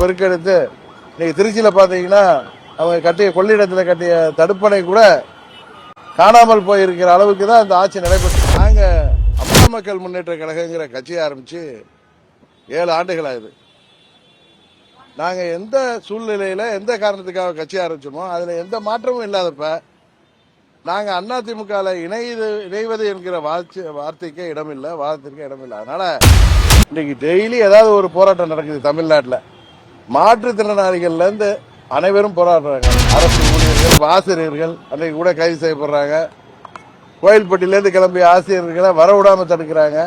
பெருக்கெடுத்து இன்னைக்கு திருச்சியில் பார்த்தீங்கன்னா அவங்க கட்டிய கொள்ளிடத்தில் கட்டிய தடுப்பணை கூட காணாமல் போயிருக்கிற அளவுக்கு தான் இந்த ஆட்சி நடைபெற்று நாங்கள் அம்மா மக்கள் முன்னேற்ற கழகங்கிற கட்சியை ஆரம்பித்து ஏழு ஆண்டுகள் ஆகுது நாங்கள் எந்த சூழ்நிலையில் எந்த காரணத்துக்காக கட்சி ஆரம்பிச்சோமோ அதில் எந்த மாற்றமும் இல்லாதப்ப நாங்கள் அதிமுகவில் இணைது இணைவது என்கிற வார்த்தை வார்த்தைக்கே இடமில்லை வாதத்திற்கே இடமில்லை. அதனால் இன்றைக்கி டெய்லி ஏதாவது ஒரு போராட்டம் நடக்குது தமிழ்நாட்டில். மாற்றுத்திறனாளிகள்லேருந்து அனைவரும் போராடுறாங்க. அரசு ஊழியர்கள் ஆசிரியர்கள் அன்றைக்கு கூட கைது செய்யப்படுறாங்க. கோயில்பட்டியிலேருந்து கிளம்பிய ஆசிரியர்களை வரவிடாமல் தடுக்கிறாங்க.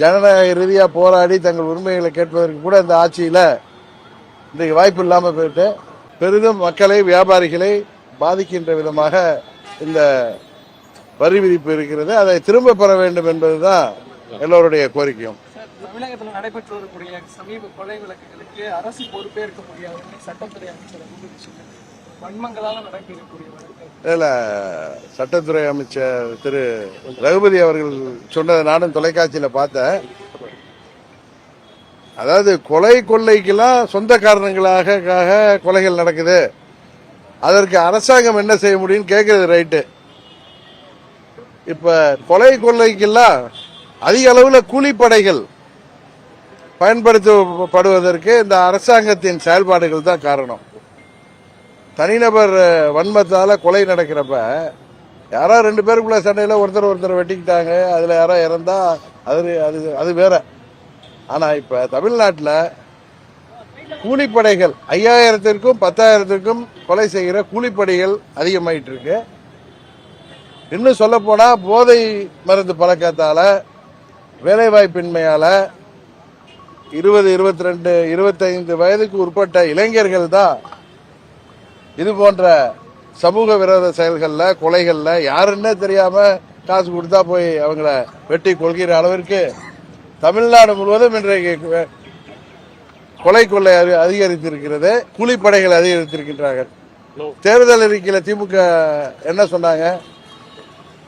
ஜனநாயக ரீதியாக போராடி தங்கள் உரிமைகளை கேட்பதற்கு கூட இந்த ஆட்சியில் இன்றைக்கு வாய்ப்பு இல்லாமல் போயிட்டு பெரிதும் மக்களை வியாபாரிகளை பாதிக்கின்ற விதமாக இந்த வரி விதிப்பு இருக்கிறது. அதை திரும்ப பெற வேண்டும் என்பதுதான் எல்லோருடைய கோரிக்கையும். தமிழகத்தில் நடைபெற்று வரக்கூடிய சமீப கொலை வழக்குகளுக்கு அரசு பொறுப்பேற்க முடியாதுன்னு சட்டத்துறை அமைச்சர் வன்மங்களால் நடக்கக்கூடிய வழக்கு இதில் சட்டத்துறை அமைச்சர் திரு ரகுபதி அவர்கள் சொன்னதை நானும் தொலைக்காட்சியில் பார்த்தேன். அதாவது கொலை கொள்ளைக்கெல்லாம் சொந்த காரணங்களாக கொலைகள் நடக்குது. அதற்கு அரசாங்கம் என்ன செய்ய முடியும்னு கேட்கறது ரைட்டு. இப்போ கொலை கொள்ளைக்கெல்லாம் அதிக அளவில் கூலிப்படைகள் பயன்படுத்தப்படுவதற்கு இந்த அரசாங்கத்தின் செயல்பாடுகள் தான் காரணம். தனிநபர் வன்மத்தால் கொலை நடக்கிறப்ப யாரோ ரெண்டு பேருக்குள்ள சண்டையில் ஒருத்தர் ஒருத்தர் வெட்டிக்கிட்டாங்க அதில் யாரோ இறந்தா அது அது அது வேற. ஆனால் இப்போ தமிழ்நாட்டில் கூலிப்படைகள் ஐயாயிரத்திற்கும் பத்தாயிரத்திற்கும் கொலை செய்கிற கூலிப்படைகள் அதிகமாயிட்டு இருக்கு இன்னும் சொல்லப்போனால் போதை மருந்து பழக்கத்தால் வேலைவாய்ப்பின்மையால் இருபது இருபத்தி ரெண்டு இருபத்தைந்து வயதுக்கு உட்பட்ட இளைஞர்கள் தான் இது போன்ற சமூக விரோத செயல்கள்ல கொலைகள்ல யாருன்னே தெரியாம காசு கொடுத்தா போய் அவங்கள வெட்டி கொள்கிற அளவிற்கு தமிழ்நாடு முழுவதும் இன்றைக்கு கொலை கொள்ளை அதி- அதிகரித்திருக்கிறது. கூலிப்படைகள் அதிகரித்திருக்கின்றார்கள். தேர்தல் அறிக்கையில் திமுக என்ன சொன்னாங்க?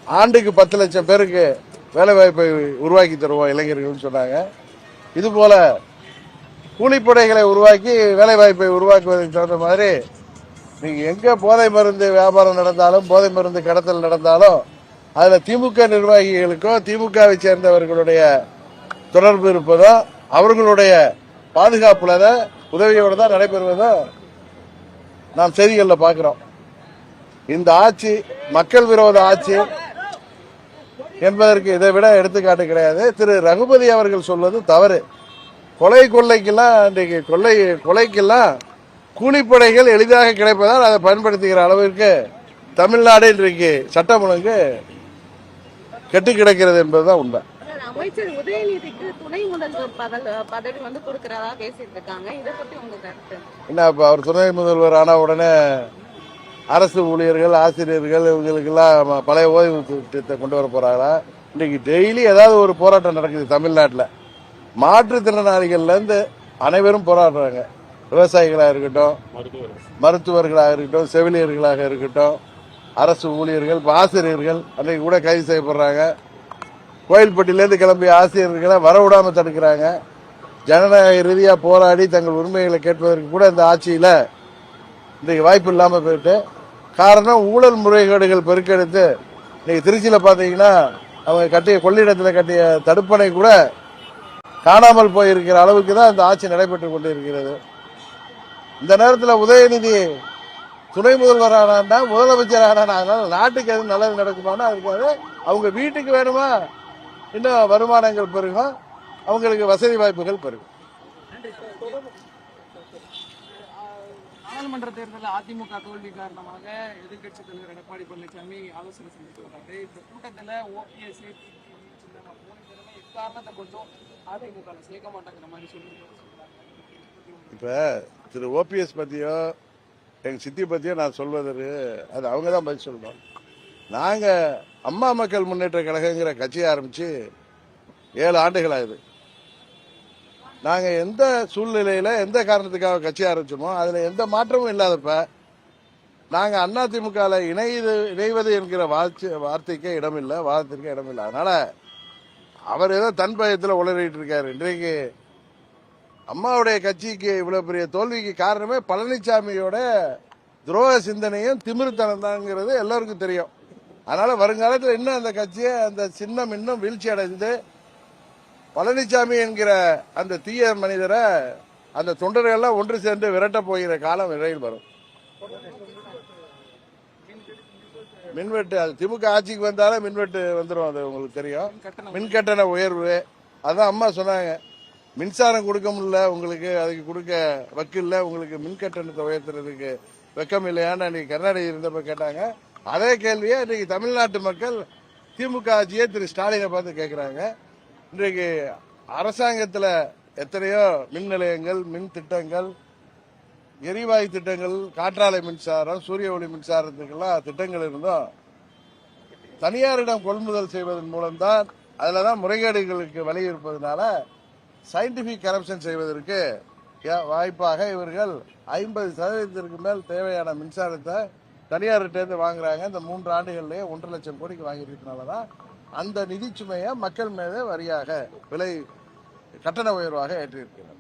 ஆண்டுக்கு பத்து லட்சம் பேருக்கு வேலை வாய்ப்பை உருவாக்கி தருவோம் இளைஞர்கள்னு சொன்னாங்க. இது போல கூலிப்படைகளை உருவாக்கி வேலை வாய்ப்பை உருவாக்குவதற்கு தகுந்த மாதிரி நீங்க எங்க போதை மருந்து வியாபாரம் நடந்தாலும் போதை மருந்து கடத்தல் நடந்தாலும் அதுல திமுக நிர்வாகிகளுக்கோ திமுகவை சேர்ந்தவர்களுடைய தொடர்பு இருப்பதோ அவர்களுடைய பாதுகாப்புல உதவியோடு தான் நடைபெறுவதோ நாம் செய்திகளில் பார்க்கிறோம். இந்த ஆட்சி மக்கள் விரோத ஆட்சி என்பதற்கு இதை விட எடுத்துக்காட்டு கிடையாது. திரு. ரகுபதி அவர்கள் சொல்வது தவறு. கொலை கொள்ளைக்கெல்லாம் இன்றைக்கு கொள்ளை கொலைக்கெல்லாம் கூலிப்படைகள் எளிதாக கிடைப்பதால் அதை பயன்படுத்துகிற அளவிற்கு தமிழ்நாடு இன்றைக்கு சட்டம் ஒழுங்கு கெட்டு கிடக்கிறது என்பதுதான் உண்மை. சார், அமைச்சர் உதயநிதிக்கு துணை முதல்வர் பதவி வந்து கொடுக்கறதா பேசிட்டு இருக்காங்க. இதை பத்தி உங்க கருத்து? என்ன அவர் துணை முதல்வர் ஆன உடனே அரசு ஊழியர்கள் ஆசிரியர்கள் இவங்களுக்கெல்லாம் பழைய ஓய்வு திட்டத்தை கொண்டு வர போறாங்களா? இன்னைக்கு டெய்லி ஏதாவது ஒரு போராட்டம் நடக்குது தமிழ்நாட்டில். மாற்றுத்திறனாளிகள்லேருந்து அனைவரும் போராடுறாங்க. விவசாயிகளாக இருக்கட்டும் மருத்துவர்களாக இருக்கட்டும் செவிலியர்களாக இருக்கட்டும் அரசு ஊழியர்கள் ஆசிரியர்கள் அன்றைக்கு கூட கைது செய்யப்படுறாங்க. கோயில்பட்டியிலேருந்து கிளம்பிய ஆசிரியர்களை வரவிடாமல் தடுக்கிறாங்க. ஜனநாயக ரீதியாக போராடி தங்கள் உரிமைகளை கேட்பதற்கு கூட இந்த ஆட்சியில் இன்றைக்கு வாய்ப்பு இல்லாமல் போயிட்டு காரணம் ஊழல் முறைகேடுகள் பெருக்கெடுத்து இன்னைக்கு திருச்சியில் பார்த்தீங்கன்னா அவங்க கட்டிய கொள்ளிடத்தில் கட்டிய தடுப்பணை கூட காணாமல் போயிருக்கிற அளவுக்கு தான் இந்த ஆட்சி நடைபெற்று கொண்டிருக்கிறது. இந்த நேரத்தில் உதயநிதி துணை முதல்வர் ஆனான்னா முதலமைச்சர் ஆனானா அதனால நாட்டுக்கு எதுவும் நல்லது நடக்குமானா அதுக்காக அவங்க வீட்டுக்கு வேணுமா இன்னும் வருமானங்கள் பெருகும் அவங்களுக்கு வசதி வாய்ப்புகள் பெருகும். நாடாளுமன்ற தேர்தலில் அதிமுக தோல்வி காரணமாக எதிர்க்கட்சி தலைவர் எடப்பாடி பழனிசாமி ஆலோசனை செஞ்சுட்டு வர்றாரு. இந்த கூட்டத்தில் ஓபிஎஸ் மூணு பேருமே இக்காரணத்தை கொஞ்சம் அதிமுக சேர்க்க மாட்டாங்கிற மாதிரி சொல்லியிருக்காரு இப்போ திரு ஓபிஎஸ் பற்றியோ எங்கள் சித்தி பற்றியோ நான் சொல்வதற்கு அது அவங்க தான் பதில் சொல்லணும். நாங்கள் அம்மா மக்கள் முன்னேற்ற கழகங்கிற கட்சியை ஆரம்பித்து ஏழு ஆண்டுகள் ஆகுது. நாங்கள் எந்த சூழ்நிலையில் எந்த காரணத்துக்காக கட்சி ஆரம்பிச்சோமோ அதில் எந்த மாற்றமும் இல்லாதப்ப நாங்கள் அதிமுகவில் இணைது இணைவது என்கிற வார்த்தை வார்த்தைக்கே இடமில்லை வாதத்திற்கே இடமில்லை. அதனால் அவர் ஏதோ தன் பயத்தில் உளறிட்டு இருக்கார். இன்றைக்கு அம்மாவுடைய கட்சிக்கு இவ்வளோ பெரிய தோல்விக்கு காரணமே பழனிசாமியோட துரோக சிந்தனையும் திமிருத்தனம் தாங்கிறது எல்லாருக்கும் தெரியும். அதனால் வருங்காலத்தில் இன்னும் அந்த கட்சியை அந்த சின்னம் இன்னும் வீழ்ச்சி அடைந்து பழனிசாமி என்கிற அந்த தீய மனிதரை அந்த தொண்டர்கள்லாம் ஒன்று சேர்ந்து விரட்ட போகிற காலம் விரைவில் வரும். மின்வெட்டு அது திமுக ஆட்சிக்கு வந்தாலும் மின்வெட்டு வந்துடும் அது உங்களுக்கு தெரியும். கட்டணம் மின் கட்டண உயர்வு. அதான் அம்மா சொன்னாங்க. மின்சாரம் கொடுக்க முடியல உங்களுக்கு அதுக்கு கொடுக்க வக்கில்ல உங்களுக்கு மின் கட்டணத்தை உயர்த்துறதுக்கு வெக்கம் இல்லையான்னு அன்னைக்கு கர்நாடகா இருந்தப்ப கேட்டாங்க. அதே கேள்வியை இன்னைக்கு தமிழ்நாட்டு மக்கள் திமுக ஆட்சியை திரு ஸ்டாலினை பார்த்து கேட்குறாங்க. இன்றைக்கு அரசாங்கத்தில் எத்தனையோ மின் நிலையங்கள் மின் திட்டங்கள் எரிவாயு திட்டங்கள் காற்றாலை மின்சாரம் சூரிய ஒளி மின்சாரத்துக்கெல்லாம் திட்டங்கள் இருந்தோம் தனியாரிடம் கொள்முதல் செய்வதன் மூலம்தான் அதில் தான் முறைகேடுகளுக்கு வழி இருப்பதனால சயின்டிஃபிக் கரப்ஷன் செய்வதற்கு வாய்ப்பாக இவர்கள் ஐம்பது சதவீதத்திற்கு மேல் தேவையான மின்சாரத்தை தனியார்கிட்டேருந்து வாங்குறாங்க. இந்த மூன்று ஆண்டுகள்லேயே ஒன்றரை லட்சம் கோடிக்கு வாங்கியிருக்கனால தான் அந்த நிதி சுமையை மக்கள் மீது வரியாக விலை கட்டண உயர்வாக ஏற்றிருக்கிறார்